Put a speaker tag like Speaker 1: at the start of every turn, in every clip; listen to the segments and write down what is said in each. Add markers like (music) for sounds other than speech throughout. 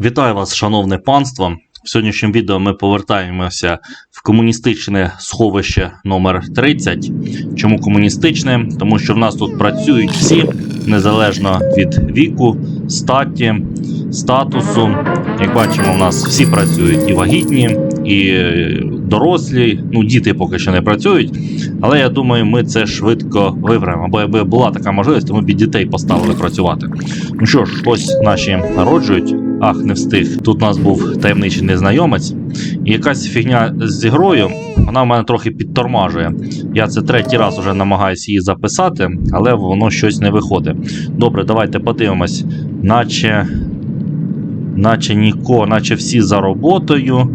Speaker 1: Вітаю вас, шановне панство. В сьогоднішньому відео ми повертаємося в комуністичне сховище номер 30. Чому комуністичне? Тому що в нас тут працюють всі, незалежно від віку, статі, статусу. Як бачимо, в нас всі працюють і вагітні, і дорослі. Ну, діти поки що не працюють. Але я думаю, ми це швидко виберемо. Бо якби була така можливість, то ми б і дітей поставили працювати. Ну що ж, ось наші народжують. Ах, не встиг. Тут у нас був таємничий незнайомець, і якась фігня з ігрою, вона в мене трохи підтормажує. Я це третій раз вже намагаюся її записати, але воно щось не виходить. Добре, давайте подивимось. Наче. Наче ніко, наче всі за роботою.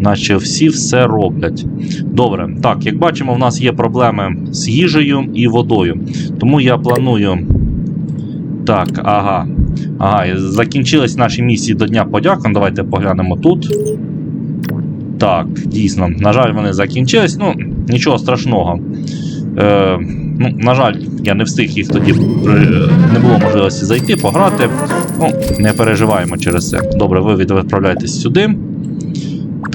Speaker 1: Наче всі все роблять. Добре, так, як бачимо, в нас є проблеми з їжею і водою. Тому я планую. Так, ага. Ага, закінчились наші місії до Дня подяки. Давайте поглянемо тут. Так, дійсно, на жаль, вони закінчились. Ну, нічого страшного. Е, ну, на жаль, я не встиг їх тоді. е, Не було можливості зайти, пограти. Ну, не переживаємо через це. Добре, ви відправляєтесь сюди.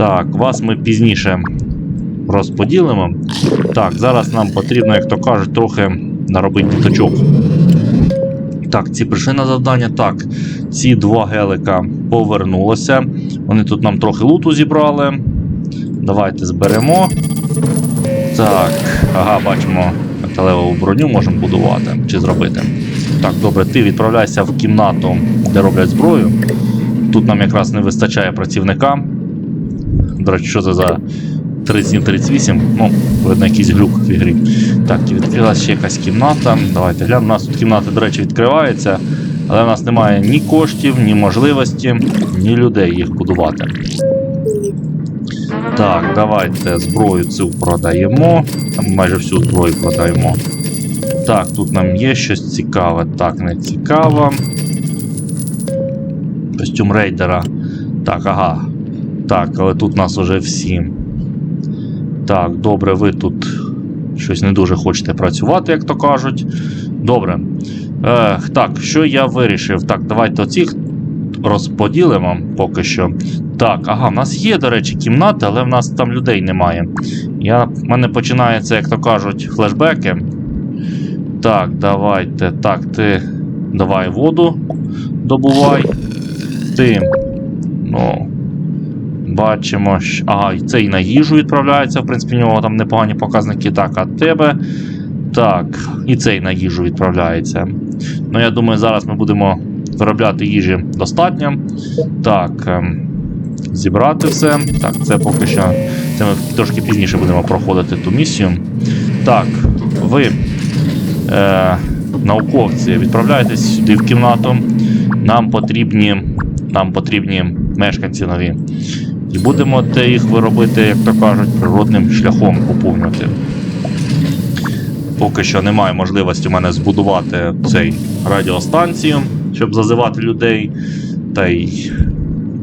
Speaker 1: Так, вас ми пізніше розподілимо. Так, зараз нам потрібно, як то кажуть, трохи наробити діточок. Так, ці прийшли на завдання. Так, ці два гелика повернулися. Вони тут нам трохи луту зібрали. Давайте зберемо. Так, ага, бачимо, металеву броню можемо будувати чи зробити. Так, добре, ти відправляйся в кімнату, де роблять зброю. Тут нам якраз не вистачає працівника. До речі, що це за 3738? Ну, видно, якийсь глюк в ігрі. Так, і відкрилася ще якась кімната. Давайте глянемо. У нас тут кімната, до речі, відкривається, але в нас немає ні коштів, ні можливості, ні людей їх будувати. Так, давайте зброю цю продаємо. Там майже всю зброю продаємо. Так, тут нам є щось цікаве. Так, не цікаво. Костюм рейдера. Так, ага. Так, але тут нас уже всі. Так, добре, ви тут щось не дуже хочете працювати, як то кажуть. Добре. Ех, так, що я вирішив? Так, давайте оцих розподілимо поки що. Так, ага, в нас є, до речі, кімнати, але в нас там людей немає. Я, в мене починається, як то кажуть, флешбеки. Так, давайте. Так, ти давай воду добувай. Ти. Ну. Бачимо, що. Ага, і цей на їжу відправляється. В принципі, у нього там непогані показники. Так, а тебе. Так, і цей на їжу відправляється. Ну, я думаю, зараз ми будемо виробляти їжі достатньо. Так, ем, зібрати все. Так, це поки що. Це ми трошки пізніше будемо проходити ту місію. Так, ви, е, науковці, відправляйтесь сюди в кімнату. Нам потрібні, нам потрібні мешканці нові. І будемо те їх виробити, як то кажуть, природним шляхом поповнювати. Поки що немає можливості в мене збудувати цей радіостанцію, щоб зазивати людей. Та й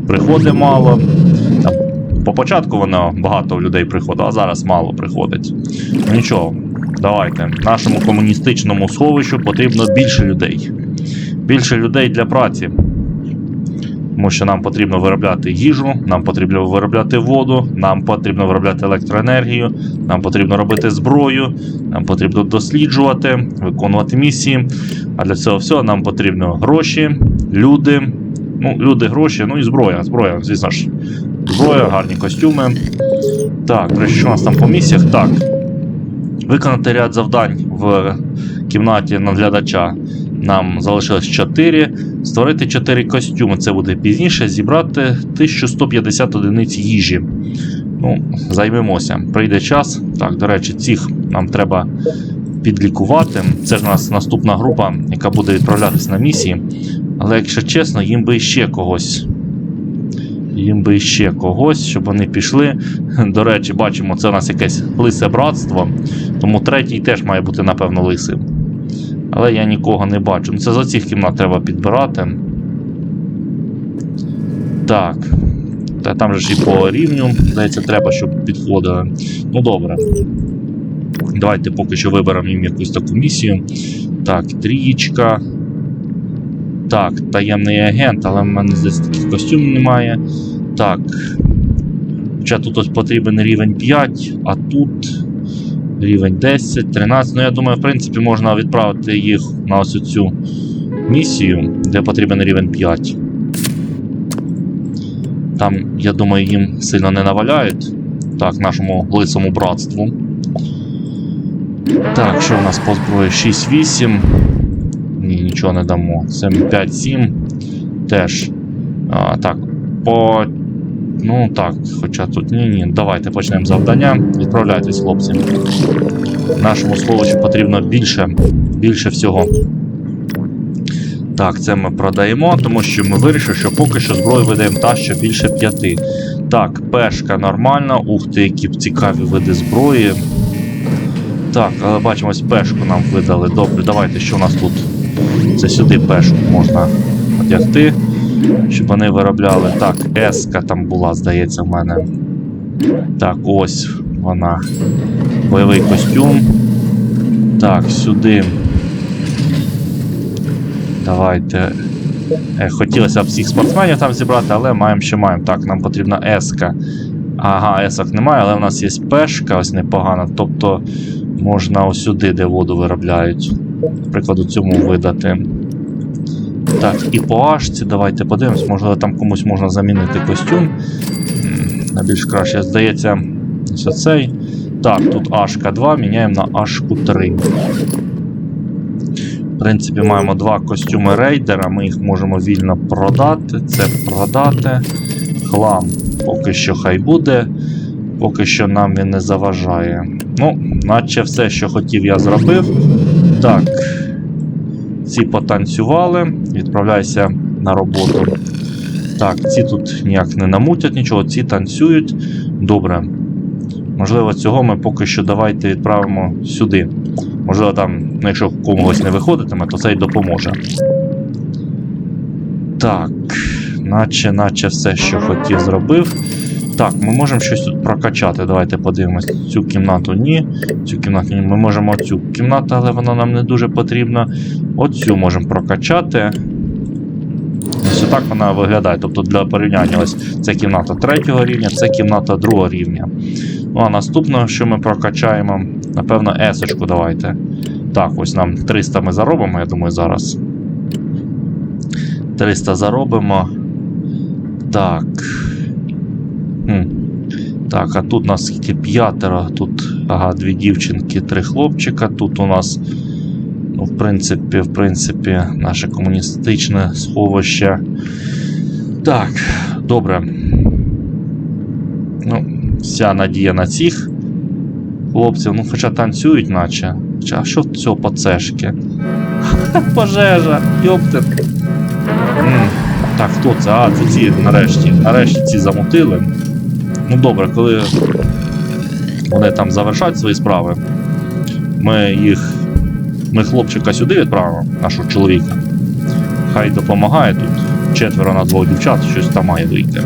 Speaker 1: приходить мало. По початку воно багато людей приходило, а зараз мало приходить. Нічого, давайте. Нашому комуністичному сховищу потрібно більше людей. Більше людей для праці. Тому що нам потрібно виробляти їжу, нам потрібно виробляти воду, нам потрібно виробляти електроенергію, нам потрібно робити зброю, нам потрібно досліджувати, виконувати місії. А для цього всього нам потрібно гроші, люди. Ну, люди, гроші, ну і зброя. Зброя, звісно ж. Зброя, гарні костюми. Так, речі, що у нас там по місіях? Так. Виконати ряд завдань в кімнаті наглядача. Нам залишилось 4. Створити 4 костюми. Це буде пізніше. Зібрати 1150 одиниць їжі. Ну, займемося. Прийде час. Так, до речі, цих нам треба підлікувати. Це ж у нас наступна група, яка буде відправлятися на місії. Але якщо чесно, їм би ще когось. Їм би ще когось, щоб вони пішли. (laughs) До речі, бачимо, це у нас якесь лисе братство. Тому третій теж має бути, напевно, лисим. Але я нікого не бачу. Ну, Це за цих кімнат треба підбирати. Так. Та там же ж і по рівню, здається, треба, щоб підходили. Ну добре. Давайте поки що виберемо їм якусь таку місію. Так, трієчка. Так, таємний агент, але в мене здесь таких костюмів немає. Так. Хоча тут ось потрібен рівень 5, а тут рівень 10, 13. Ну, я думаю, в принципі, можна відправити їх на ось цю місію, де потрібен рівень 5. Там, я думаю, їм сильно не наваляють. Так, нашому лисому братству. Так, що у нас по зброї? 6-8. Ні, нічого не дамо. 7-5-7. Теж. А, так, по. Ну так, хоча тут ні, ні. Давайте почнемо завдання. Відправляйтесь, хлопці. Нашому сховищу потрібно більше, більше всього. Так, це ми продаємо, тому що ми вирішили, що поки що зброю видаємо та, що більше п'яти. Так, пешка нормальна. Ух ти, які б цікаві види зброї. Так, але бачимо, ось пешку нам видали. Добре, давайте, що у нас тут? Це сюди пешку можна одягти, щоб вони виробляли. Так, еска там була, здається, в мене. Так, ось вона. Бойовий костюм. Так, сюди. Давайте. Е, Хотілося б всіх спортсменів там зібрати, але маємо, що маємо. Так, нам потрібна еска. Ага, есок немає, але в нас є пешка, ось непогана. Тобто можна ось сюди, де воду виробляють. Наприклад, у цьому видати. Так, і по ашці давайте подивимось, можливо, там комусь можна замінити костюм. На більш краще, здається, ось оцей. Так, тут ашка 2, міняємо на ашку 3. В принципі, маємо два костюми рейдера, ми їх можемо вільно продати. Це продати. Хлам поки що хай буде. Поки що нам він не заважає. Ну, наче все, що хотів, я зробив. Так. Ці потанцювали. Відправляйся на роботу. Так, ці тут ніяк не намутять нічого, ці танцюють. Добре. Можливо, цього ми поки що давайте відправимо сюди. Можливо, там, ну, якщо комусь не виходитиме, то це й допоможе. Так, наче, наче все, що хотів, зробив. Так, ми можемо щось тут прокачати. Давайте подивимось. Цю кімнату ні. Цю кімнату ні. Ми можемо цю кімнату, але вона нам не дуже потрібна. Оцю можемо прокачати. Ось так вона виглядає. Тобто для порівняння, ось це кімната третього рівня, це кімната другого рівня. Ну а наступне, що ми прокачаємо, напевно, есочку давайте. Так, ось нам 300 ми заробимо, я думаю, зараз. 300 заробимо. Так. Так, а тут у нас скільки п'ятеро, тут ага, дві дівчинки, три хлопчика. Тут у нас, ну, в принципі, в принципі, наше комуністичне сховище. Так, добре. Ну, вся надія на цих хлопців. Ну, хоча танцюють, наче. Хоча, що цього пацешки? (laughs) Пожежа, йоптер. Так, хто це? А, це ці нарешті. Нарешті ці замутили. Ну добре, коли вони там завершать свої справи, ми їх. Ми хлопчика сюди відправимо, нашого чоловіка. Хай допомагає тут. Четверо на двох дівчат, щось там має вийти.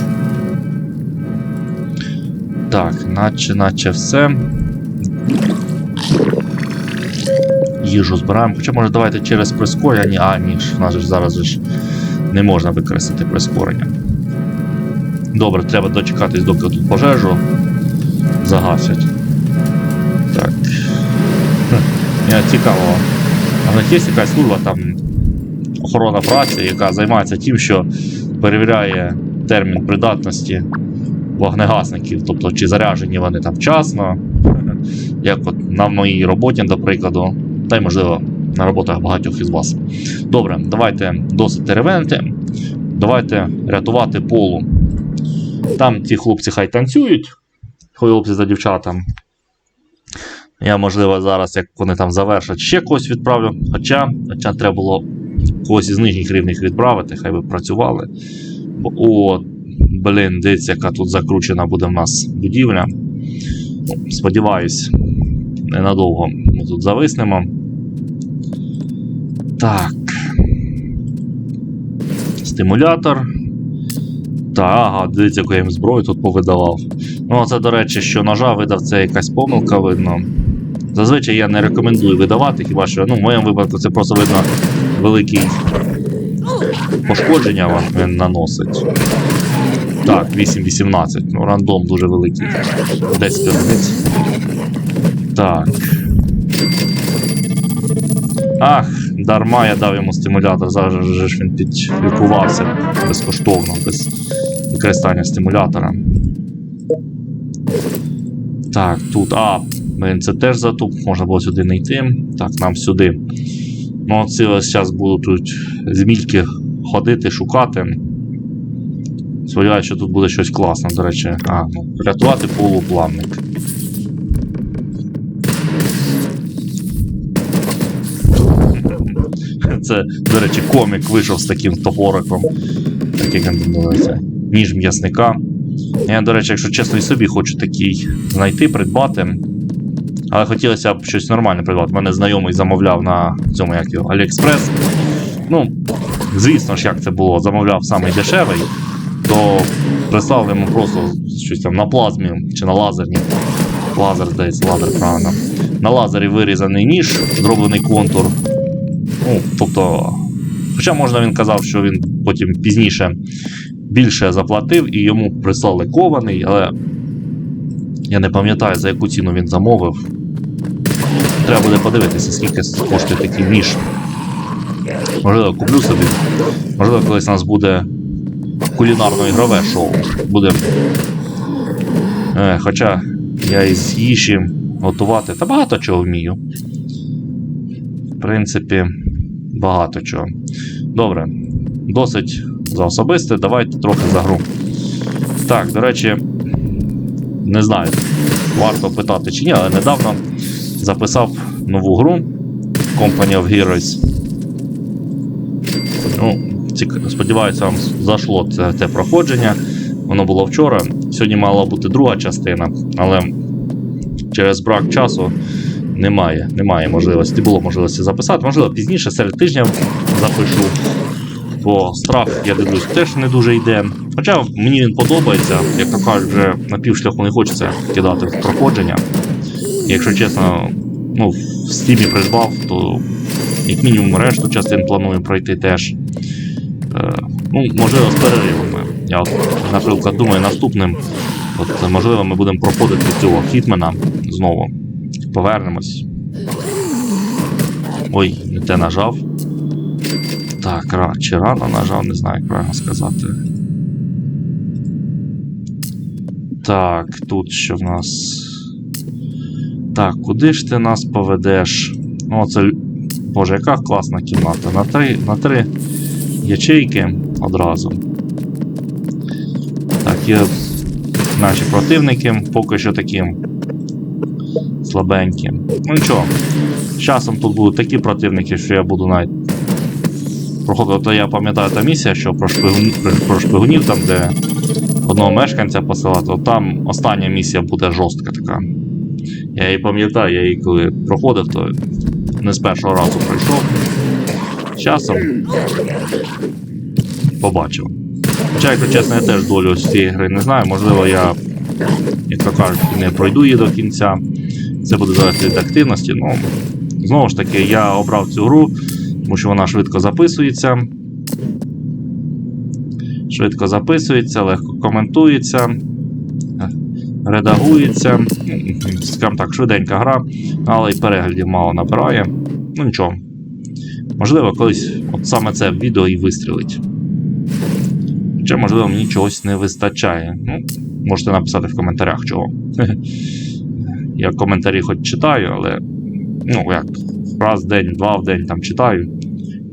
Speaker 1: Так, наче, наче все. Їжу збираємо. Хоча може давайте через прискорення. А, ні, ж, в нас ж зараз ж не можна використати прискорення. Добре, треба дочекатись, доки тут пожежу загасять. Так. Цікаво. А в них є якась служба там охорона праці, яка займається тим, що перевіряє термін придатності вогнегасників, тобто чи заряджені вони там вчасно, (laughs) як от на моїй роботі, до прикладу, та й можливо на роботах багатьох із вас. Добре, давайте досить теревенти. Давайте рятувати полу. Там ці хлопці хай танцюють, хлопці за дівчатам. Я, можливо, зараз, як вони там завершать, ще когось відправлю. Хоча, хоча треба було когось із нижніх рівнів відправити, хай би працювали. Бо, о, блін, дивіться, яка тут закручена буде в нас будівля. Сподіваюсь, ненадовго ми тут зависнемо. Так. Стимулятор. Та, ага, дивіться, яку я їм зброю тут повидавав. Ну, це, до речі, що ножа видав, це якась помилка видно. Зазвичай я не рекомендую видавати, хіба що, ну, в моєму випадку це просто видно великий пошкодження він наносить. Так, 8-18. Ну, рандом дуже великий. 10 одиниць. Так. Ах, дарма я дав йому стимулятор. Зараз же ж він підлікувався безкоштовно, без використання стимулятора. Так, тут. А, блін, це теж затуп, можна було сюди не йти. Так, нам сюди. Ну, оці ось зараз буду тут змільки ходити, шукати. Сподіваюся, що тут буде щось класне, до речі. А, ну, рятувати полуплавник. Це, до речі, комік вийшов з таким топориком. Так як він називається. Ніж м'ясника. Я, до речі, якщо чесно, і собі хочу такий знайти, придбати. Але хотілося б щось нормальне придбати. Мене знайомий замовляв на цьому як його, Aliexpress. Ну, звісно ж, як це було, замовляв самий дешевий, то прислав йому просто щось там на плазмі чи на лазерні. Лазер, здається, лазер, правильно. На лазері вирізаний ніж, зроблений контур. Ну, тобто, хоча можна він казав, що він потім пізніше більше заплатив і йому прислали кований, але я не пам'ятаю, за яку ціну він замовив. Треба буде подивитися, скільки коштує такий ніж. Можливо, куплю собі. Можливо, колись у нас буде кулінарно-ігрове шоу. Буде. Е, хоча я із їжі готувати та багато чого вмію. В принципі, багато чого. Добре. Досить за особисте. Давайте трохи за гру. Так, до речі, не знаю, варто питати чи ні, але недавно записав нову гру Company of Heroes. Ну. Сподіваюся, вам зайшло це, це проходження. Воно було вчора. Сьогодні мала бути друга частина, але через брак часу немає, немає можливості. Було можливості записати. Можливо, пізніше, серед тижня запишу. Бо страх, я дивлюсь, теж не дуже йде. Хоча мені він подобається, як то кажуть, вже на півшляху не хочеться кидати в проходження. Якщо чесно, ну, в стімі придбав, то як мінімум решту частин планую пройти теж. Е, ну, можливо, з переривами. Я, от, наприклад, думаю, наступним, от, можливо, ми будемо проходити цього хітмена знову. Повернемось. Ой, не те нажав. Так, ра- чи рано нажав, не знаю, як правильно сказати. Так, тут що в нас. Так, куди ж ти нас поведеш? О, це. Боже, яка класна кімната. На три, на три ячейки одразу. Так, є наші противники поки що такі слабенькі. Ну нічого. З часом тут будуть такі противники, що я буду навіть проходив, то я пам'ятаю та місія, що про шпигунів, про шпигунів там, де одного мешканця посилати, там остання місія буде жорстка така. Я її пам'ятаю, я її коли проходив, то не з першого разу пройшов. Часом побачив. Хоча, якщо чесно, я теж долю з цієї гри не знаю. Можливо, я, як то кажуть, не пройду її до кінця. Це буде залежати від активності. Ну, знову ж таки, я обрав цю гру, тому що вона швидко записується. Швидко записується, легко коментується, редагується. Скажімо так, швиденька гра, але й переглядів мало набирає. Ну нічого. Можливо, колись от саме це відео і вистрілить. Хоча, можливо, мені чогось не вистачає. Ну, можете написати в коментарях чого. Я коментарі хоч читаю, але. Ну, як, раз в день, два в день там читаю.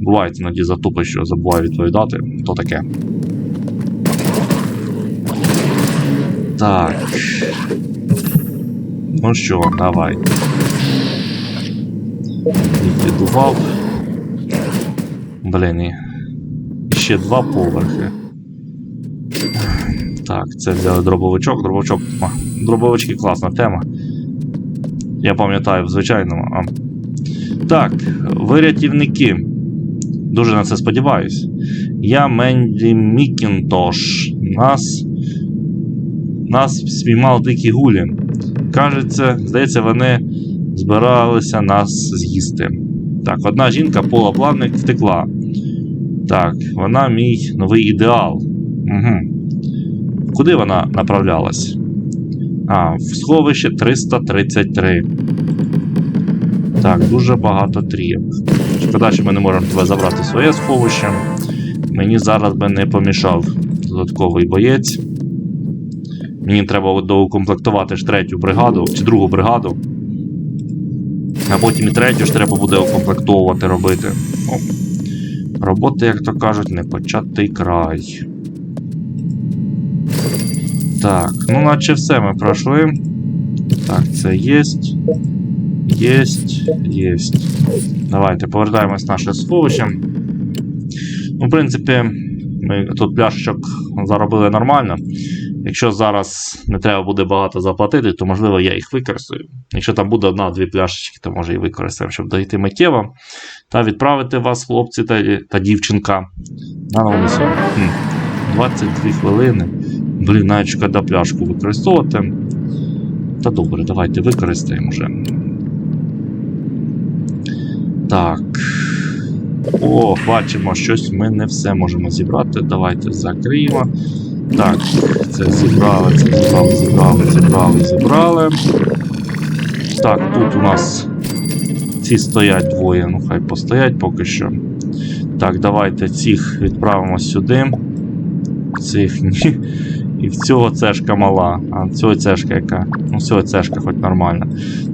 Speaker 1: Буває іноді затупи, що забуваю відповідати, то таке. Так. Ну що, давай. Ліквідував. Блін, і ще два поверхи. Так, це взяли дробовичок, дробовичок. Дробовички класна тема. Я пам'ятаю в звичайному. А. Так, ви рятівники. Дуже на це сподіваюсь. Я Менді Мікінтош. Нас. Нас спіймали дикі гулі. Кажеться, здається, вони збиралися нас з'їсти. Так, одна жінка полоплавник втекла. Так, вона мій новий ідеал. Угу. Куди вона направлялась? А, в сховище 333. Так, дуже багато трійок. Шкода, що ми не можемо тебе забрати своє сховище. Мені зараз би не помішав додатковий боєць. Мені треба доукомплектувати ж третю бригаду чи другу бригаду. А потім і третю ж треба буде укомплектовувати робити. Ну, роботи, як то кажуть, не початий край. Так, ну наче все ми пройшли. Так, це єсть. Єсть, єсть. Давайте повертаємось в наше сховище. Ну, в принципі, ми тут пляшечок заробили нормально. Якщо зараз не треба буде багато заплатити, то можливо я їх використаю. Якщо там буде одна-дві пляшечки, то може і використаємо, щоб дойти миттєво та відправити вас, хлопці та, та дівчинка, на нову. Хм, 22 хвилини. Блін, навіть шкода пляшку використовувати. Та добре, давайте використаємо вже. Так. О, бачимо, щось ми не все можемо зібрати. Давайте закриємо. Так, це зібрали, це зібрали, зібрали, зібрали, зібрали. Так, тут у нас ці стоять двоє, ну хай постоять поки що. Так, давайте цих відправимо сюди. Цих ні. І в цього цешка мала. А цього цешка яка? Ну, цього цешка хоч нормальна.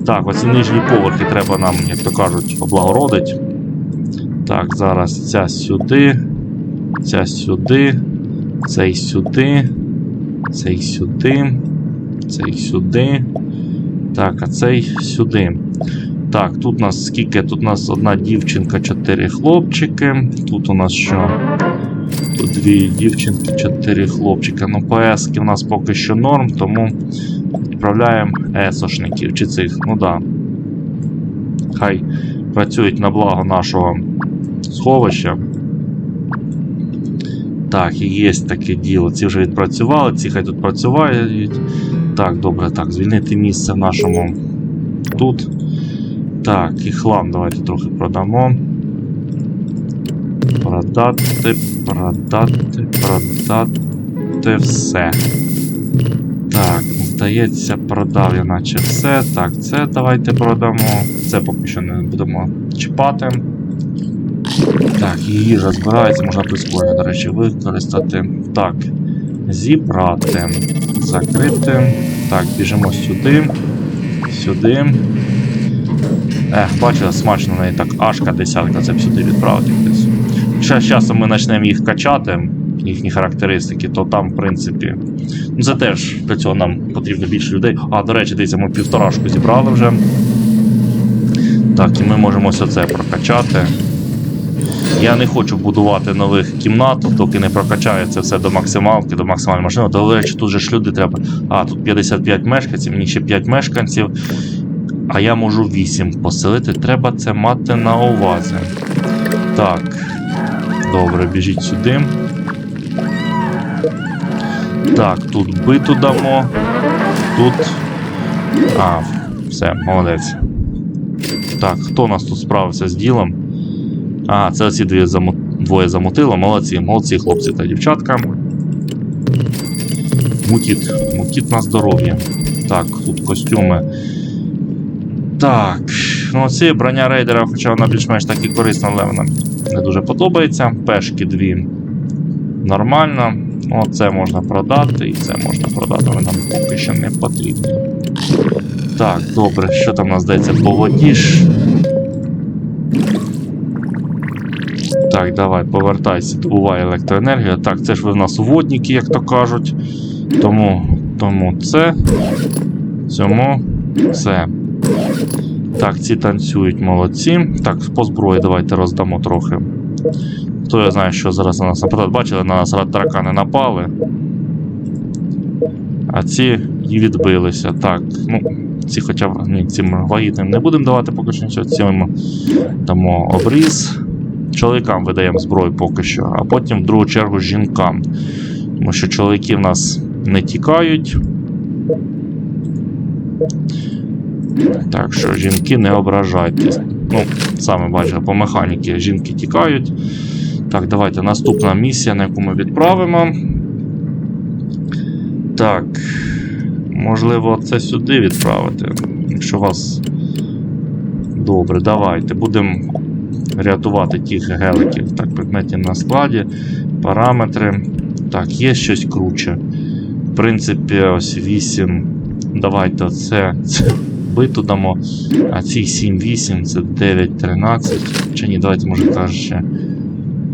Speaker 1: Так, оці нижні поверхи треба нам, як то кажуть, облагородить. Так, зараз ця сюди, ця сюди, цей сюди, цей сюди, цей сюди. Так, а цей сюди. Так, тут у нас скільки? Тут у нас одна дівчинка, чотири хлопчики. Тут у нас що? Тут дві дівчинки, чотири хлопчика. Ну, ПСки у нас поки що норм, тому відправляємо есошників чи цих. Ну да. Хай працюють на благо нашого сховища. Так, і є таке діло. Ці вже відпрацювали, ці хай тут працюють. Так, добре, так, звільнити місце в нашому тут. Так, і хлам давайте трохи продамо. Продати, продати, продати все. Так, здається, продав я наче все. Так, це давайте продамо. Це поки що не будемо чіпати. Так, і їжа збирається, можна прискорення, до речі, використати. Так, зібрати. Закрити. Так, біжимо сюди. Сюди. Ех, бачила, смачно неї так ашка десятка, це б сюди відправити Ще з часом ми почнемо їх качати, їхні характеристики, то там, в принципі. Ну це теж для цього нам потрібно більше людей. А, до речі, дивіться, ми півторашку зібрали вже. Так, і ми можемо все це прокачати. Я не хочу будувати нових кімнат, доки не прокачаю це все до максималки, до максимальної машини. До речі, тут же ж люди треба. А, тут 55 мешканців, мені ще 5 мешканців. А я можу 8 поселити. Треба це мати на увазі. Так. Добре, біжіть сюди. Так, тут биту дамо. Тут. А, все, молодець. Так, хто у нас тут справився з ділом? А, це ці дві заму... двоє замутило. Молодці, молодці хлопці та дівчатка. Мутіт. Мутіт на здоров'я. Так, тут костюми. Так. Ну, ці броня рейдера, хоча вона більш-менш так і корисна, але вона не дуже подобається. Пешки дві. Нормально. Оце можна продати, і це можна продати, але нам поки що не потрібно. Так, добре, що там у нас здається по воді? Так, давай, повертайся, добувай електроенергію. Так, це ж ви в нас водники, як то кажуть. Тому, тому це. Цьому це. Так, ці танцюють молодці. Так, по зброї давайте роздамо трохи. Хто я знає, що зараз на нас нападає. Бачили, на нас таракани напали. А ці і відбилися. Так, ну, ці хоча б ні, цим вагітним не будемо давати поки що нічого. Цим дамо обріз. Чоловікам видаємо зброю поки що, а потім в другу чергу жінкам. Тому що чоловіки в нас не тікають. Так що жінки не ображайтесь. Ну, саме бачите, по механіки жінки тікають. Так, давайте наступна місія, на яку ми відправимо. Так. Можливо, це сюди відправити. Якщо вас. Добре, давайте. Будемо рятувати тих геликів. Так, предметів на складі, параметри. Так, є щось круче. В принципі, ось 8. Давайте це биту дамо. А ці 7-8, це 9-13. Чи ні, давайте, може, краще.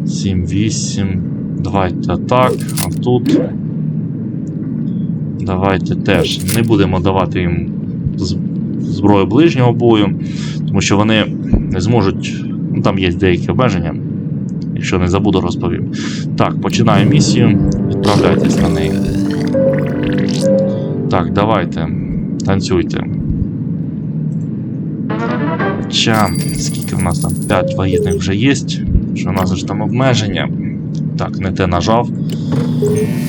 Speaker 1: 7-8. Давайте так. А тут. Давайте теж. Не будемо давати їм зброю ближнього бою, тому що вони не зможуть. Ну, там є деякі обмеження. Якщо не забуду, розповім. Так, починаю місію. Відправляйтесь на неї. Так, давайте. Танцюйте. Хоча, скільки в нас там 5 вагітних вже є. Що у нас ж там обмеження. Так, не те нажав.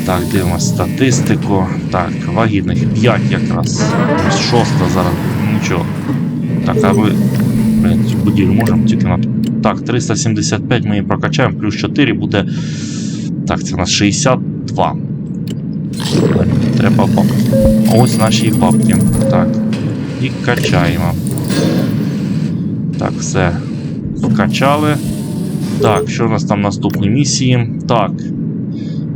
Speaker 1: Так, дивимося статистику. Так, вагітних 5 якраз. Ось Шоста зараз. Нічого. Так, а ми. Цю будівлю можемо тільки на. Так, 375 ми її прокачаємо, плюс 4 буде. Так, це у нас 62. Треба бабки. Ось наші бабки. Так. І качаємо. Так, все. Вкачали. Так, що у нас там наступні місії? Так.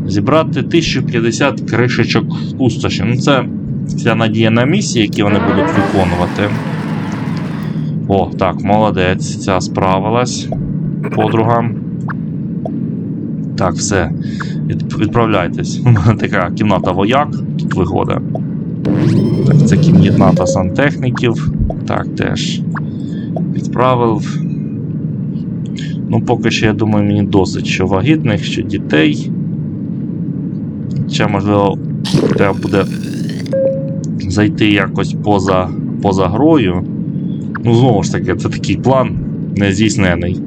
Speaker 1: Зібрати 1050 кришечок пустоші. Ну, це вся надія на місії, які вони будуть виконувати. О, так, молодець. Ця справилась. Подруга. Так, все. Відправляйтесь. (laughs) У мене така кімната вояк тут виходить. Так, це кімната сантехніків. Так, теж відправив. Ну, поки що, я думаю, мені досить що вагітних, що дітей. Ще, можливо, треба буде зайти якось поза, поза грою. Ну, знову ж таки, це такий план нездійснений.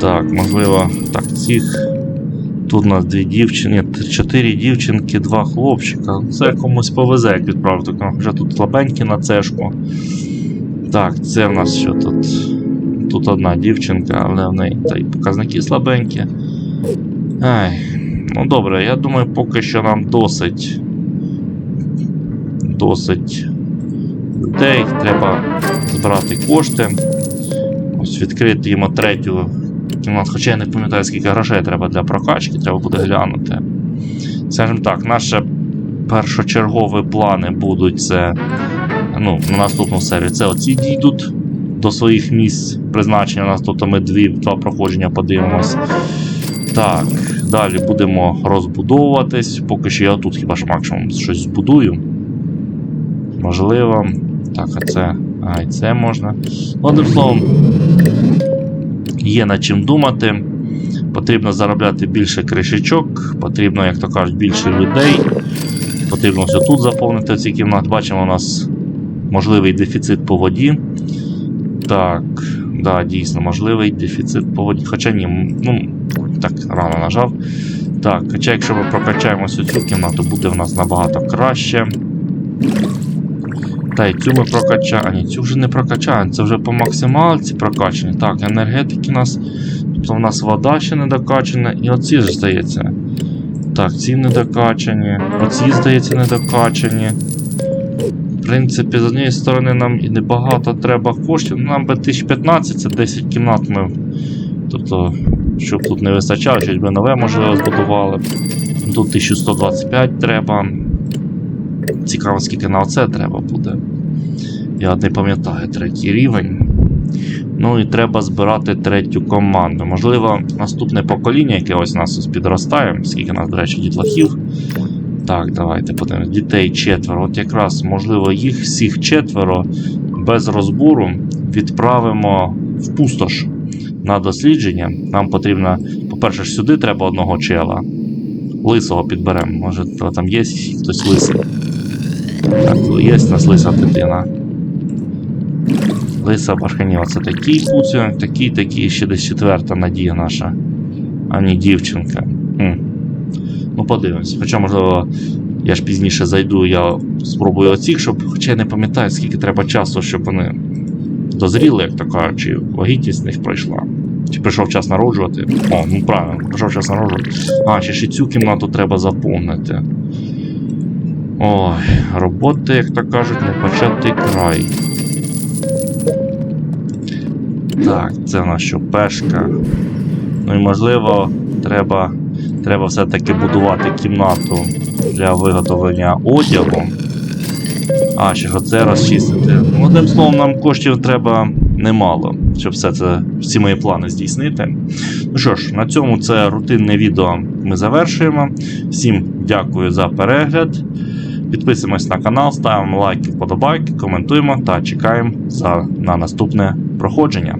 Speaker 1: Так, можливо, так, цих. Тут у нас дві дівчини, чотири дівчинки, два хлопчика. Це комусь повезе, як відправити. Хоча тут слабенькі на цешку. Так, це в нас що тут? Тут одна дівчинка, але в неї та й показники слабенькі. Ай. Ну добре, я думаю, поки що нам досить. Досить людей. Треба збирати кошти. Ось відкрити йому третю. Хоча я не пам'ятаю, скільки грошей треба для прокачки, треба буде глянути. Скажімо так, наші першочергові плани будуть це. Ну, на наступну серію. Це оці дійдуть до своїх місць призначення. У нас тут ми дві, два проходження подивимось. Так, далі будемо розбудовуватись. Поки що я тут хіба ж максимум щось збудую. Можливо. Так, а це. А, і це можна. Одним словом, є над чим думати. Потрібно заробляти більше кришечок, потрібно, як то кажуть, більше людей. Потрібно все тут заповнити ці кімнати. Бачимо, у нас можливий дефіцит по воді. Так, да, дійсно, можливий дефіцит по воді. Хоча ні, ну, так, рано нажав. Так, хоча якщо ми прокачаємо цю кімнату, буде в нас набагато краще. Та й цю ми прокачаємо. А ні, цю вже не прокачаємо, це вже по максималці прокачані. Так, енергетики у нас. Тобто в нас вода ще не докачана, і оці ж здається. Так, ці не докачані. Оці, здається, не докачані. В принципі, з однієї сторони нам і небагато треба коштів. Ну, Нам би 1015, це 10 кімнат ми. Тобто, щоб тут не вистачало, щось би нове, можливо, збудували. Тут 1125 треба. Цікаво, скільки на оце треба буде. Я не пам'ятаю третій рівень. Ну і треба збирати третю команду. Можливо, наступне покоління, яке ось у нас підростає, скільки нас, до речі, дітлахів. Так, давайте подивимось. Дітей четверо. От якраз, можливо, їх всіх четверо без розбору відправимо в пустош на дослідження. Нам потрібно, по-перше, сюди треба одного чела. Лисого підберемо. Може, то там є хтось лисий. Так, є у нас лиса дитина. Лиса Барханєва. Це такий пуцю, такий, такий, ще десь четверта надія наша. А не дівчинка. Хм. Ну, подивимось. Хоча, можливо, я ж пізніше зайду, я спробую оцих, щоб. Хоча я не пам'ятаю, скільки треба часу, щоб вони дозріли, як то кажучи, вагітність з них пройшла. Чи прийшов час народжувати? О, ну правильно, прийшов час народжувати. А, ще ще цю кімнату треба заповнити. Ой, роботи, як то кажуть, не початий край. Так, це в пешка. Ну і можливо, треба, треба все-таки будувати кімнату для виготовлення одягу. А, ще оце розчистити. Ну, одним словом, нам коштів треба немало, щоб все це, всі мої плани здійснити. Ну що ж, на цьому це рутинне відео ми завершуємо. Всім дякую за перегляд. Підписуємось на канал, ставимо лайки, вподобайки, коментуємо та чекаємо за, на наступне проходження.